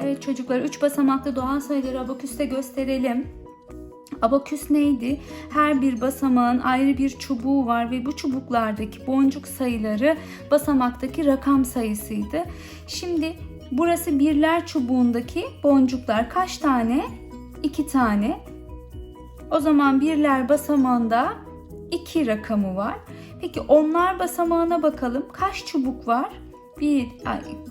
Evet çocuklar 3 basamaklı doğal sayıları abaküste gösterelim. Abaküs neydi? Her bir basamağın ayrı bir çubuğu var ve bu çubuklardaki boncuk sayıları basamaktaki rakam sayısıydı. Şimdi burası birler çubuğundaki boncuklar kaç tane? 2 tane. O zaman birler basamağında 2 rakamı var. Peki onlar basamağına bakalım. Kaç çubuk var? 1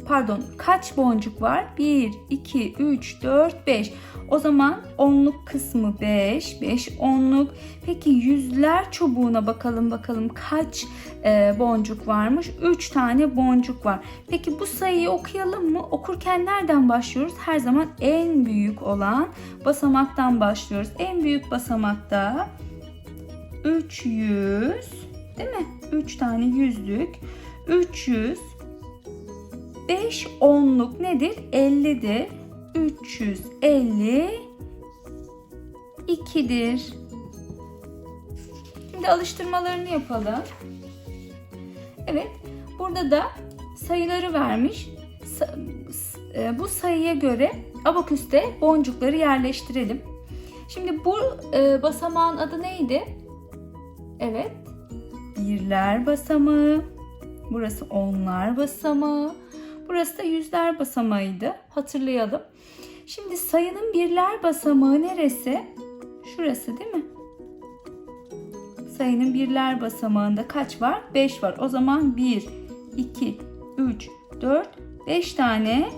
pardon kaç boncuk var? 1 2 3 4 5. O zaman onluk kısmı 5, 5 onluk. Peki yüzler çubuğuna bakalım bakalım kaç e, boncuk varmış? 3 tane boncuk var. Peki bu sayıyı okuyalım mı? Okurken nereden başlıyoruz? Her zaman en büyük olan basamaktan başlıyoruz. En büyük basamakta 300 değil mi? 3 tane yüzlük. 300 5 onluk nedir? 50'dir. 350 2'dir. Şimdi alıştırmalarını yapalım. Evet. Burada da sayıları vermiş. E, bu sayıya göre abaküste boncukları yerleştirelim. Şimdi bu e, basamağın adı neydi? Evet. Birler basamağı. Burası onlar basamağı. Burası da yüzler basamağıydı. Hatırlayalım. Şimdi sayının birler basamağı neresi? Şurası değil mi? Sayının birler basamağında kaç var? 5 var. O zaman 1, 2, 3, 4, 5 tane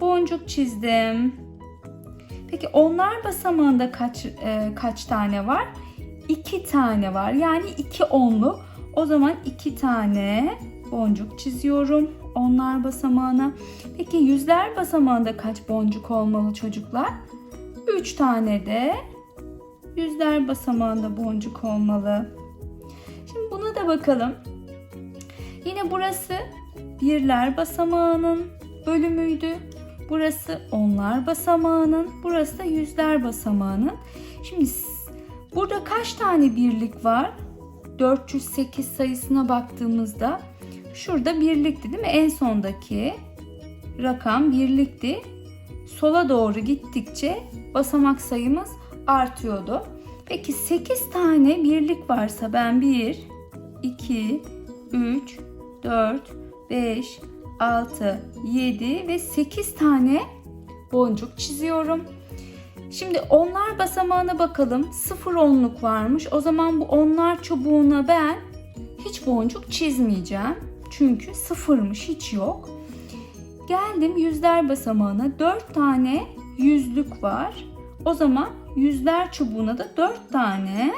boncuk çizdim. Peki onlar basamağında kaç e, kaç tane var? 2 tane var. Yani 2 onlu. O zaman 2 tane boncuk çiziyorum onlar basamağına. Peki yüzler basamağında kaç boncuk olmalı çocuklar? 3 tane de yüzler basamağında boncuk olmalı. Şimdi buna da bakalım. Yine burası birler basamağının bölümüydü. Burası onlar basamağının, burası da yüzler basamağının. Şimdi burada kaç tane birlik var? 408 sayısına baktığımızda Şurada birlikti değil mi? En sondaki rakam birlikti. Sola doğru gittikçe basamak sayımız artıyordu. Peki 8 tane birlik varsa ben 1, 2, 3, 4, 5, 6, 7 ve 8 tane boncuk çiziyorum. Şimdi onlar basamağına bakalım. 0 onluk varmış. O zaman bu onlar çubuğuna ben hiç boncuk çizmeyeceğim. Çünkü sıfırmış hiç yok. Geldim yüzler basamağına 4 tane yüzlük var. O zaman yüzler çubuğuna da 4 tane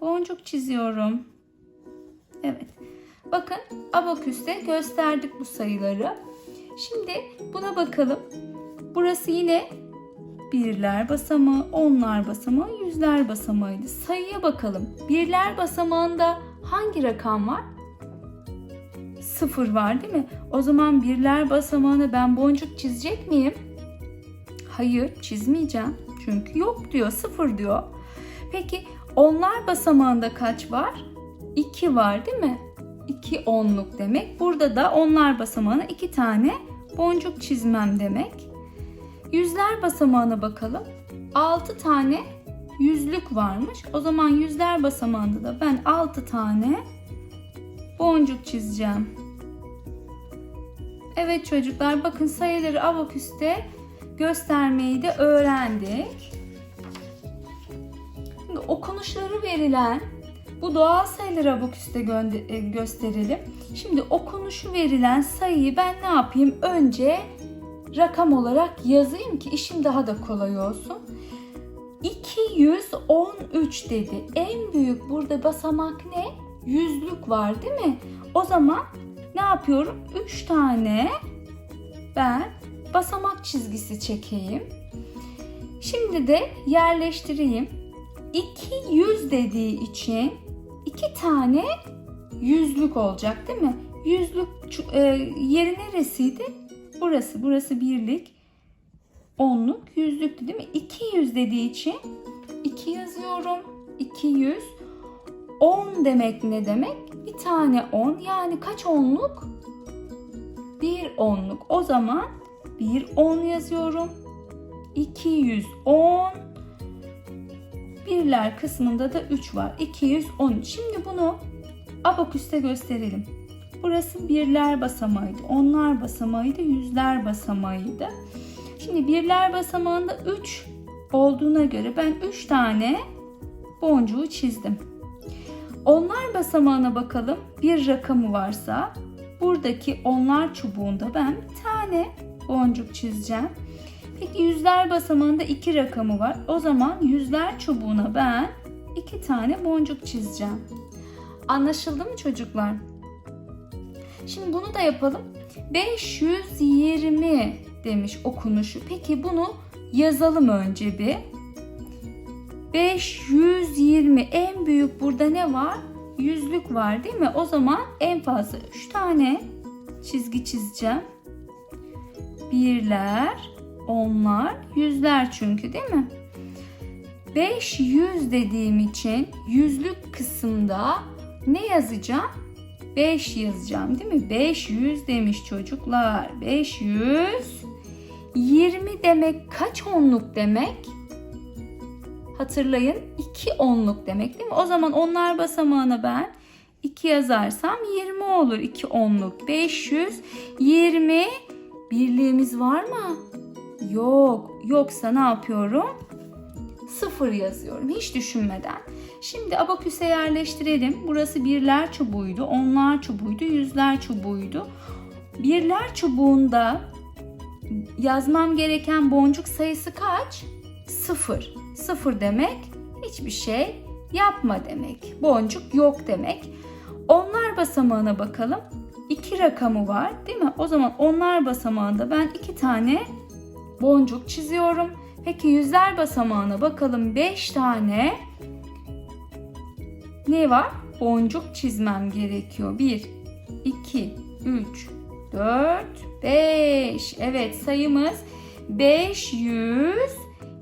boncuk çiziyorum. Evet. Bakın abaküste gösterdik bu sayıları. Şimdi buna bakalım. Burası yine birler basamağı, onlar basamağı, yüzler basamağıydı. Sayıya bakalım. Birler basamağında hangi rakam var? Sıfır var değil mi? O zaman birler basamağına ben boncuk çizecek miyim? Hayır çizmeyeceğim. Çünkü yok diyor sıfır diyor. Peki onlar basamağında kaç var? 2 var değil mi? 2 onluk demek. Burada da onlar basamağına 2 tane boncuk çizmem demek. Yüzler basamağına bakalım. 6 tane yüzlük varmış. O zaman yüzler basamağında da ben 6 tane boncuk çizeceğim. Evet çocuklar bakın sayıları abaküste göstermeyi de öğrendik. Şimdi okunuşları verilen bu doğal sayıları abaküste gö- gösterelim. Şimdi okunuşu verilen sayıyı ben ne yapayım? Önce rakam olarak yazayım ki işim daha da kolay olsun. 213 dedi. En büyük burada basamak ne? Yüzlük var değil mi? O zaman ne yapıyorum? 3 tane ben basamak çizgisi çekeyim. Şimdi de yerleştireyim. 200 dediği için 2 tane yüzlük olacak değil mi? Yüzlük e, yeri neresiydi? Burası. Burası birlik. Onluk, yüzlüktü değil mi? 200 dediği için 2 yazıyorum. 200. 10 demek ne demek? Bir tane 10 yani kaç onluk? Bir onluk. O zaman bir 10 yazıyorum. 210 birler kısmında da 3 var. 210. Şimdi bunu abaküste gösterelim. Burası birler basamağıydı, onlar basamağıydı, yüzler basamağıydı. Şimdi birler basamağında 3 olduğuna göre ben 3 tane boncuğu çizdim. Onlar basamağına bakalım. Bir rakamı varsa buradaki onlar çubuğunda ben bir tane boncuk çizeceğim. Peki yüzler basamağında iki rakamı var. O zaman yüzler çubuğuna ben iki tane boncuk çizeceğim. Anlaşıldı mı çocuklar? Şimdi bunu da yapalım. 520 demiş okunuşu. Peki bunu yazalım önce bir. 520 en büyük burada ne var? Yüzlük var değil mi? O zaman en fazla 3 tane çizgi çizeceğim. Birler, onlar, yüzler çünkü değil mi? 500 dediğim için yüzlük kısımda ne yazacağım? 5 yazacağım değil mi? 500 demiş çocuklar. 500 20 demek kaç onluk demek? Hatırlayın 2 onluk demek değil mi? O zaman onlar basamağına ben 2 yazarsam 20 olur. 2 onluk. 520 birliğimiz var mı? Yok. Yoksa ne yapıyorum? 0 yazıyorum hiç düşünmeden. Şimdi abaküse yerleştirelim. Burası birler çubuğuydu, onlar çubuğuydu, yüzler çubuğuydu. Birler çubuğunda yazmam gereken boncuk sayısı kaç? 0. 0 demek hiçbir şey yapma demek. Boncuk yok demek. Onlar basamağına bakalım. 2 rakamı var değil mi? O zaman onlar basamağında ben 2 tane boncuk çiziyorum. Peki yüzler basamağına bakalım 5 tane ne var? Boncuk çizmem gerekiyor. 1, 2, 3, 4, 5. Evet sayımız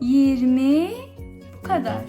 520 bu kadar.